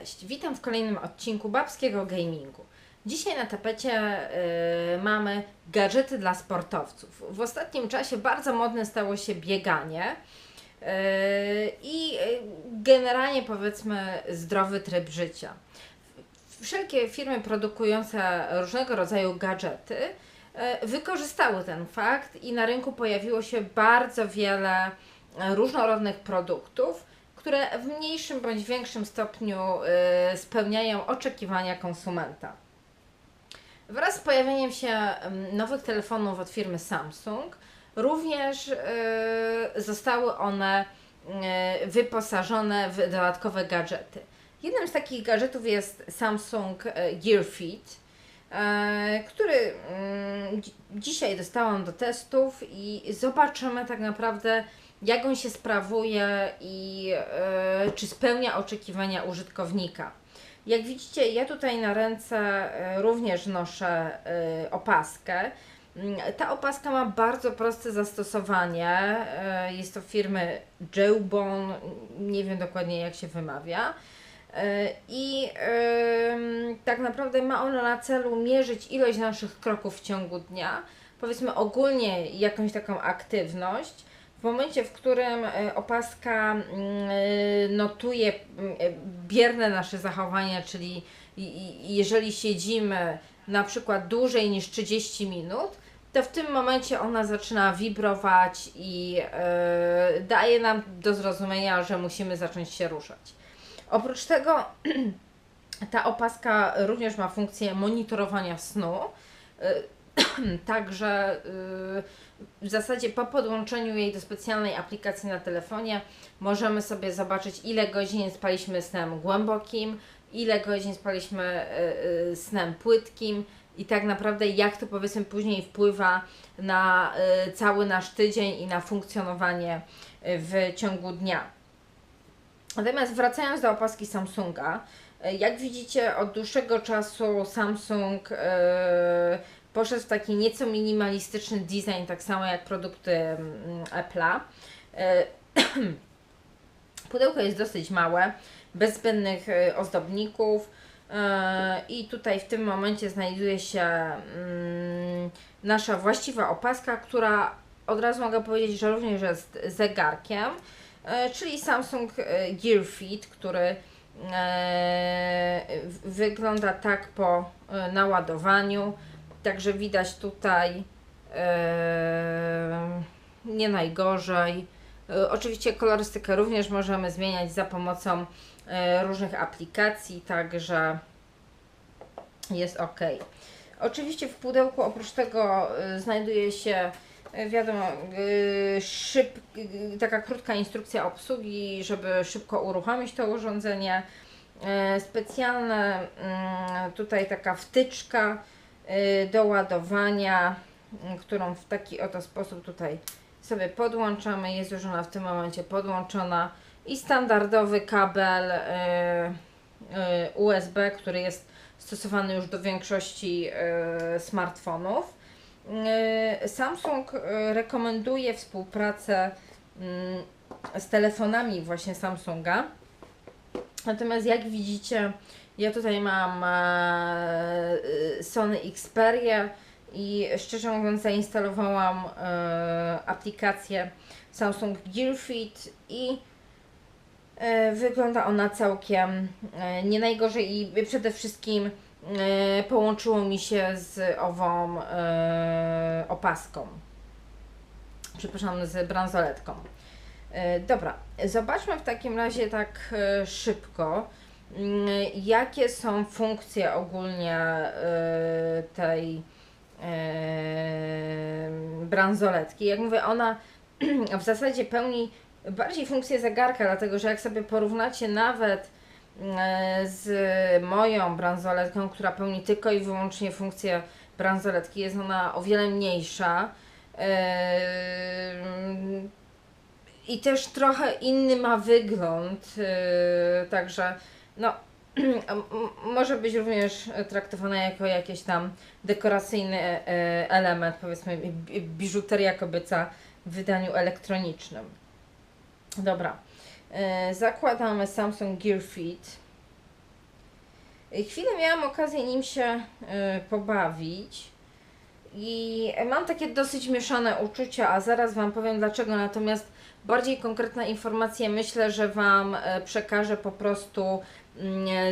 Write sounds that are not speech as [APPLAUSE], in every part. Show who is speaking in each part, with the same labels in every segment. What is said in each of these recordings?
Speaker 1: Cześć, witam w kolejnym odcinku babskiego gamingu. Dzisiaj na tapecie y, mamy gadżety dla sportowców. W ostatnim czasie bardzo modne stało się bieganie y, i y, generalnie powiedzmy zdrowy tryb życia. Wszelkie firmy produkujące różnego rodzaju gadżety y, wykorzystały ten fakt i na rynku pojawiło się bardzo wiele różnorodnych produktów, które w mniejszym bądź większym stopniu y, spełniają oczekiwania konsumenta. Wraz z pojawieniem się ym, nowych telefonów od firmy Samsung, również y, zostały one y, wyposażone w dodatkowe gadżety. Jednym z takich gadżetów jest Samsung Gear Fit, który mm, dzi- dzisiaj dostałam do testów i zobaczymy tak naprawdę jak on się sprawuje i e, czy spełnia oczekiwania użytkownika. Jak widzicie, ja tutaj na ręce e, również noszę e, opaskę. Mm, Ta opaska ma bardzo proste zastosowanie. Jest to firmy Jawbone, nie wiem dokładnie jak się wymawia. I tak naprawdę ma ona na celu mierzyć ilość naszych kroków w ciągu dnia, powiedzmy ogólnie jakąś taką aktywność. W momencie, w którym e, opaska mm, e, notuje mm, e, bierne nasze zachowania, czyli jeżeli siedzimy na przykład dłużej niż 30 minut, to w tym momencie ona zaczyna wibrować i daje nam do zrozumienia, że musimy zacząć się ruszać. Oprócz tego [CLEARS THROAT] ta opaska również ma funkcję monitorowania snu. [CLEARS THROAT] Także y, w zasadzie po podłączeniu jej do specjalnej aplikacji na telefonie możemy sobie zobaczyć, ile godzin spaliśmy snem głębokim, ile godzin spaliśmy y, y, snem płytkim i tak naprawdę jak to powiedzmy później wpływa na cały nasz tydzień i na funkcjonowanie w ciągu dnia. Natomiast wracając do opaski Samsunga, jak widzicie od dłuższego czasu Samsung poszedł w taki nieco minimalistyczny design, tak samo jak produkty mm, Apple'a. E, [CLEARS THROAT] Pudełko jest dosyć małe, bez zbędnych e, ozdobników e, i tutaj w tym momencie znajduje się mm, nasza właściwa opaska, która od razu mogę powiedzieć, że również jest zegarkiem, czyli Samsung Gear Fit, który wygląda tak po naładowaniu. Także widać tutaj e, nie najgorzej. E, Oczywiście kolorystykę również możemy zmieniać za pomocą e, różnych aplikacji, także jest ok. Oczywiście w pudełku oprócz tego znajduje się wiadomo szyb, taka krótka instrukcja obsługi, żeby szybko uruchomić to urządzenie. Specjalna mm, tutaj taka wtyczka do ładowania, y, którą w taki oto sposób tutaj sobie podłączamy. Jest już ona w tym momencie podłączona i standardowy kabel y, y, USB, który jest stosowany już do większości y, smartfonów. Y, Samsung y, rekomenduje współpracę y, z telefonami właśnie Samsunga. Natomiast jak widzicie, ja tutaj mam e, y, Sony Xperia i szczerze mówiąc zainstalowałam e, aplikację Samsung Gear Fit i e, wygląda ona całkiem e, nie najgorzej i przede wszystkim e, połączyło mi się z ową e, opaską. Przepraszam, z bransoletką. E, Dobra, zobaczmy w takim razie tak e, szybko, jakie są funkcje ogólnie e, tej e, bransoletki. Jak mówię, ona [CLEARS THROAT] w zasadzie pełni bardziej funkcję zegarka, dlatego że jak sobie porównacie nawet e, z moją bransoletką, która pełni tylko i wyłącznie funkcję bransoletki, jest ona o wiele mniejsza. I też trochę inny ma wygląd, także no, [CLEARS THROAT] może być również traktowana jako jakiś tam dekoracyjny e, element, powiedzmy bi- biżuteria kobieca w wydaniu elektronicznym. Dobra, zakładamy Samsung Gear Fit. Chwilę miałam okazję nim się pobawić i mam takie dosyć mieszane uczucia, a zaraz Wam powiem dlaczego. Natomiast bardziej konkretna informacja myślę, że Wam przekażę po prostu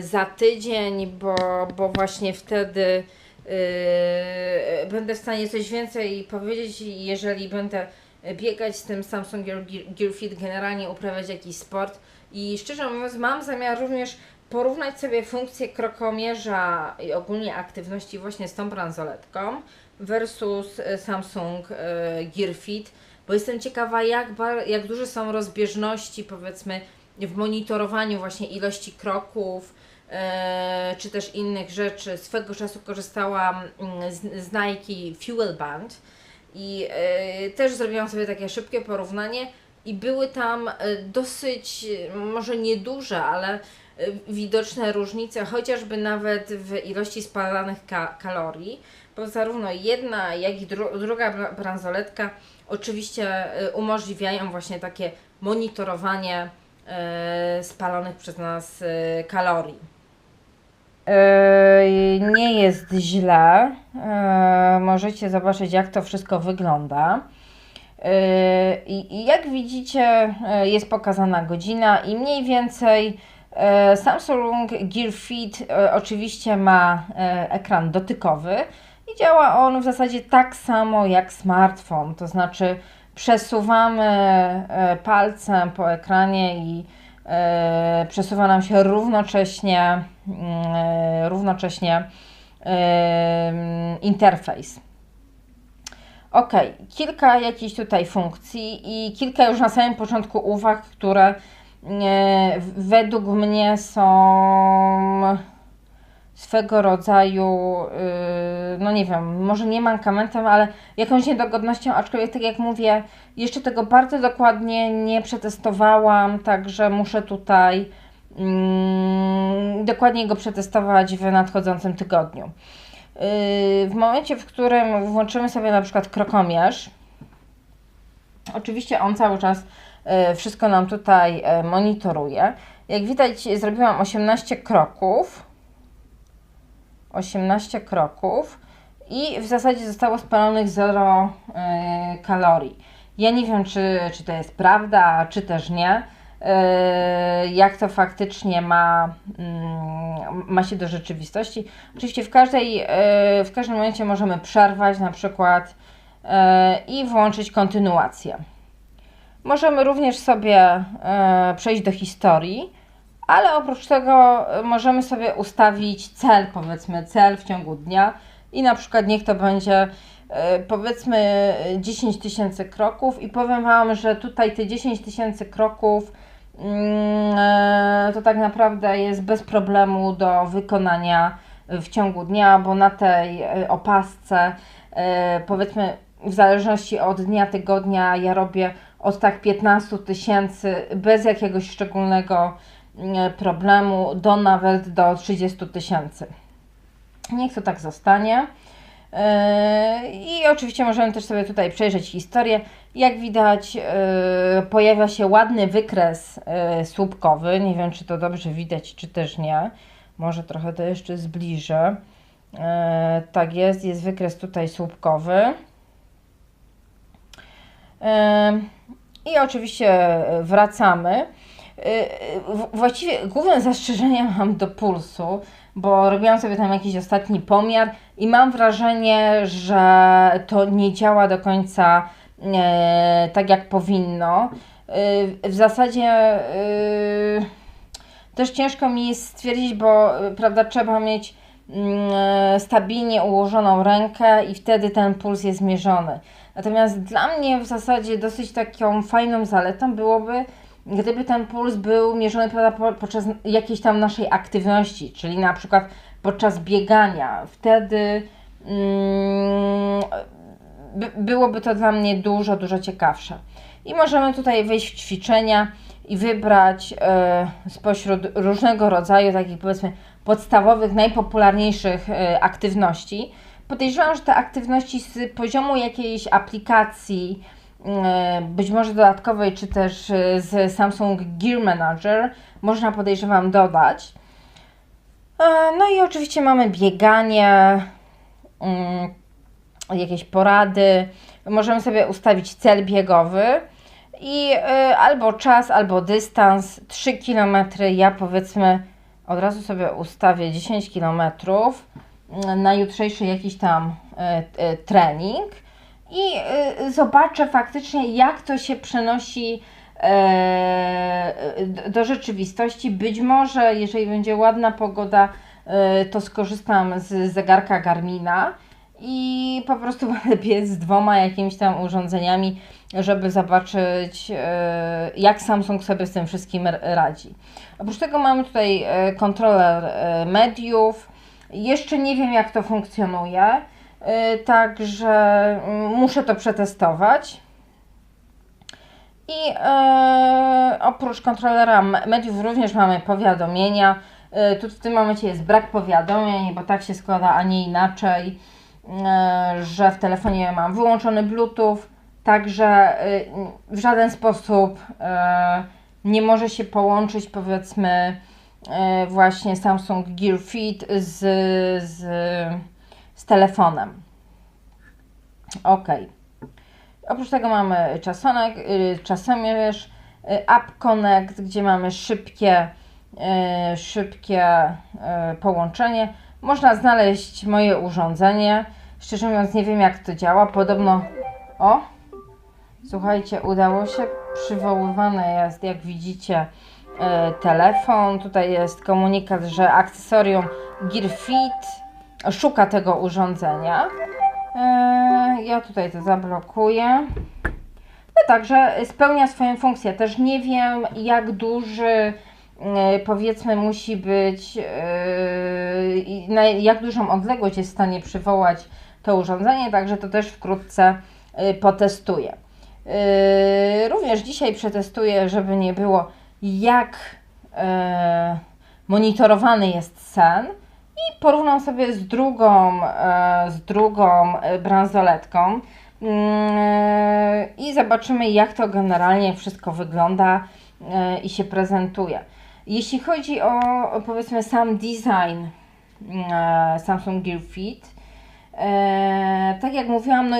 Speaker 1: za tydzień, bo, bo właśnie wtedy Yy, będę w stanie coś więcej powiedzieć, jeżeli będę biegać z tym Samsung Gear, Gear Fit, generalnie uprawiać jakiś sport. I szczerze mówiąc, mam zamiar również porównać sobie funkcję krokomierza i ogólnie aktywności właśnie z tą bransoletką versus y, Samsung y, Gear Fit, bo jestem ciekawa, jak, jak duże są rozbieżności, powiedzmy, w monitorowaniu właśnie ilości kroków, E, czy też innych rzeczy. Swego czasu korzystałam mm, z, Nike Fuel Band i e, też zrobiłam sobie takie szybkie porównanie i były tam e, dosyć, może nieduże, ale widoczne różnice, chociażby nawet w ilości spalanych ka kalorii, bo zarówno jedna, jak i dru druga bransoletka oczywiście umożliwiają właśnie takie monitorowanie spalonych przez nas kalorii.
Speaker 2: Yy, nie jest źle. Możecie zobaczyć, jak to wszystko wygląda. I jak widzicie, jest pokazana godzina i mniej więcej Samsung Gear Fit oczywiście ma ekran dotykowy i działa on w zasadzie tak samo jak smartfon, to znaczy przesuwamy palcem po ekranie i E, przesuwa nam się równocześnie, mm, e, równocześnie e, interfejs. Ok, kilka jakichś tutaj funkcji i kilka już na samym początku uwag, które według mnie są swego rodzaju, yy, no nie wiem, może nie mankamentem, ale jakąś niedogodnością, aczkolwiek tak jak mówię, jeszcze tego bardzo dokładnie nie przetestowałam, także muszę tutaj yy, dokładniej go przetestować w nadchodzącym tygodniu. Yy, w momencie, w którym włączymy sobie na przykład krokomierz, oczywiście on cały czas yy, wszystko nam tutaj yy, monitoruje. Jak widać, zrobiłam 18 kroków 18 kroków i w zasadzie zostało spalonych 0 y, kalorii. Ja nie wiem, czy, czy to jest prawda, czy też nie. Y, jak to faktycznie ma, y, ma się do rzeczywistości. Oczywiście w, każdej, y, w każdym momencie możemy przerwać na przykład i włączyć kontynuację. Możemy również sobie przejść do historii ale oprócz tego e, możemy sobie ustawić cel, powiedzmy cel w ciągu dnia i na przykład niech to będzie e, powiedzmy 10 tysięcy kroków i powiem Wam, że tutaj te 10 tysięcy kroków mm, e, to tak naprawdę jest bez problemu do wykonania w ciągu dnia, bo na tej opasce powiedzmy w zależności od dnia, tygodnia ja robię od tak 15 tysięcy bez jakiegoś szczególnego problemu do nawet do 30 tysięcy. Niech to tak zostanie. E, I oczywiście możemy też sobie tutaj przejrzeć historię. Jak widać, e, pojawia się ładny wykres słupkowy. Nie wiem, czy to dobrze widać, czy też nie. Może trochę to jeszcze zbliżę. Tak jest, jest wykres tutaj słupkowy. I oczywiście wracamy. Y, właściwie główne zastrzeżenia [LAUGHS] mam do pulsu, bo robiłam sobie tam jakiś ostatni pomiar i mam wrażenie, że to nie działa do końca e, tak jak powinno. E, w zasadzie e, też ciężko mi jest stwierdzić, bo prawda, trzeba mieć mm, stabilnie ułożoną rękę i wtedy ten puls jest mierzony. Natomiast dla mnie w zasadzie dosyć taką fajną zaletą byłoby gdyby ten puls był mierzony prawda, podczas jakiejś tam naszej aktywności, czyli na przykład podczas biegania, wtedy mm, byłoby to dla mnie dużo, dużo ciekawsze. I możemy tutaj wejść w ćwiczenia i wybrać y, spośród różnego rodzaju takich powiedzmy podstawowych, najpopularniejszych y, aktywności. Podejrzewam, że te aktywności z poziomu jakiejś aplikacji, E, być może dodatkowej, czy też e, z Samsung Gear Manager można podejrzewam dodać. E, No i oczywiście mamy bieganie, mm, jakieś porady. Możemy sobie ustawić cel biegowy i albo czas, albo dystans 3 km. Ja powiedzmy od razu sobie ustawię 10 km na jutrzejszy jakiś tam trening i y, zobaczę faktycznie, jak to się przenosi e, do rzeczywistości. Być może, jeżeli będzie ładna pogoda, e, to skorzystam z zegarka Garmina i po prostu [LAUGHS] będę z dwoma jakimiś tam urządzeniami, żeby zobaczyć, e, jak Samsung sobie z tym wszystkim radzi. Oprócz tego mamy tutaj kontroler mediów. Jeszcze nie wiem, jak to funkcjonuje, także mm, muszę to przetestować. I e, oprócz kontrolera mediów również mamy powiadomienia. E, tu w tym momencie jest brak powiadomień, bo tak się składa, a nie inaczej, e, że w telefonie mam wyłączony Bluetooth, także w żaden sposób nie może się połączyć powiedzmy właśnie Samsung Gear Fit z, z, z telefonem. Ok. Oprócz tego mamy czasonek, y, czasomierz, y, App Connect, gdzie mamy szybkie, y, szybkie połączenie. Można znaleźć moje urządzenie. Szczerze mówiąc, nie wiem jak to działa. Podobno. O! Słuchajcie, udało się. Przywoływany jest, jak widzicie, telefon. Tutaj jest komunikat, że akcesorium Gear Fit szuka tego urządzenia. Eee, Ja tutaj to zablokuję. No także spełnia swoją funkcję. Też nie wiem, jak duży e, powiedzmy musi być, e, jak dużą odległość jest w stanie przywołać to urządzenie, także to też wkrótce e, potestuję. E, Również dzisiaj przetestuję, żeby nie było, jak e, monitorowany jest sen i porównam sobie z drugą, e, z drugą e, bransoletką Mm, i zobaczymy, jak to generalnie wszystko wygląda e, i się prezentuje. Jeśli chodzi o powiedzmy sam design e, Samsung Gear Fit, e, tak jak mówiłam, no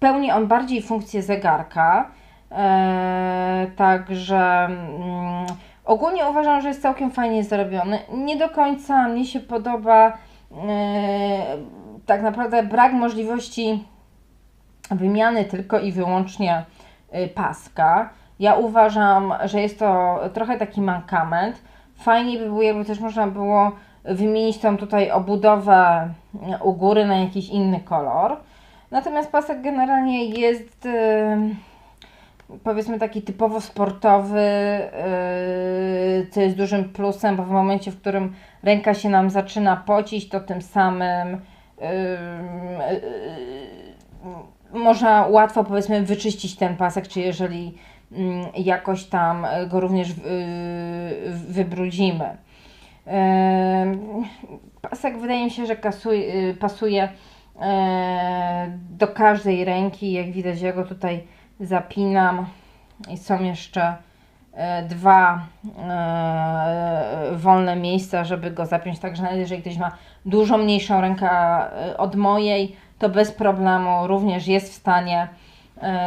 Speaker 2: pełni on bardziej funkcję zegarka, e, także mm, ogólnie uważam, że jest całkiem fajnie zrobiony. Nie do końca mnie się podoba e, tak naprawdę brak możliwości wymiany tylko i wyłącznie y, paska. Ja uważam, że jest to trochę taki mankament. Fajnie by było, jakby też można było wymienić tą tutaj obudowę y, u góry na jakiś inny kolor. Natomiast pasek generalnie jest powiedzmy taki typowo sportowy, y, co jest dużym plusem, bo w momencie, w którym ręka się nam zaczyna pocić, to tym samym y, y, można łatwo powiedzmy wyczyścić ten pasek, czy jeżeli mm, jakoś tam go również y, wybrudzimy. Pasek wydaje mi się, że kasuje, pasuje do każdej ręki. Jak widać, ja go tutaj zapinam i są jeszcze e, dwa e, wolne miejsca, żeby go zapiąć. Także nawet jeżeli ktoś ma dużo mniejszą rękę e, od mojej, to bez problemu również jest w stanie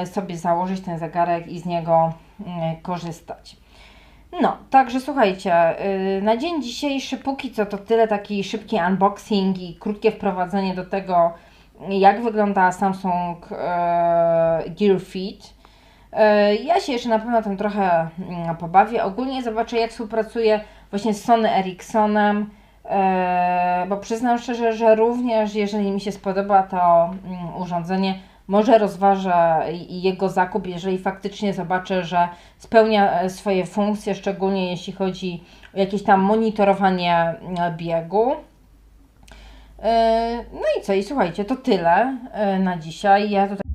Speaker 2: sobie założyć ten zegarek i z niego korzystać. No, także słuchajcie, na dzień dzisiejszy póki co to tyle taki szybki unboxing i krótkie wprowadzenie do tego, jak wygląda Samsung e, Gear Fit. E, Ja się jeszcze na pewno tym trochę mm, pobawię. Ogólnie zobaczę, jak współpracuję właśnie z Sony Ericssonem, e, bo przyznam szczerze, że również jeżeli mi się spodoba to mm, urządzenie, może rozważę jego zakup, jeżeli faktycznie zobaczę, że spełnia swoje funkcje, szczególnie jeśli chodzi o jakieś tam monitorowanie e, biegu. E, No i co? I słuchajcie, to tyle e, na dzisiaj. Ja tutaj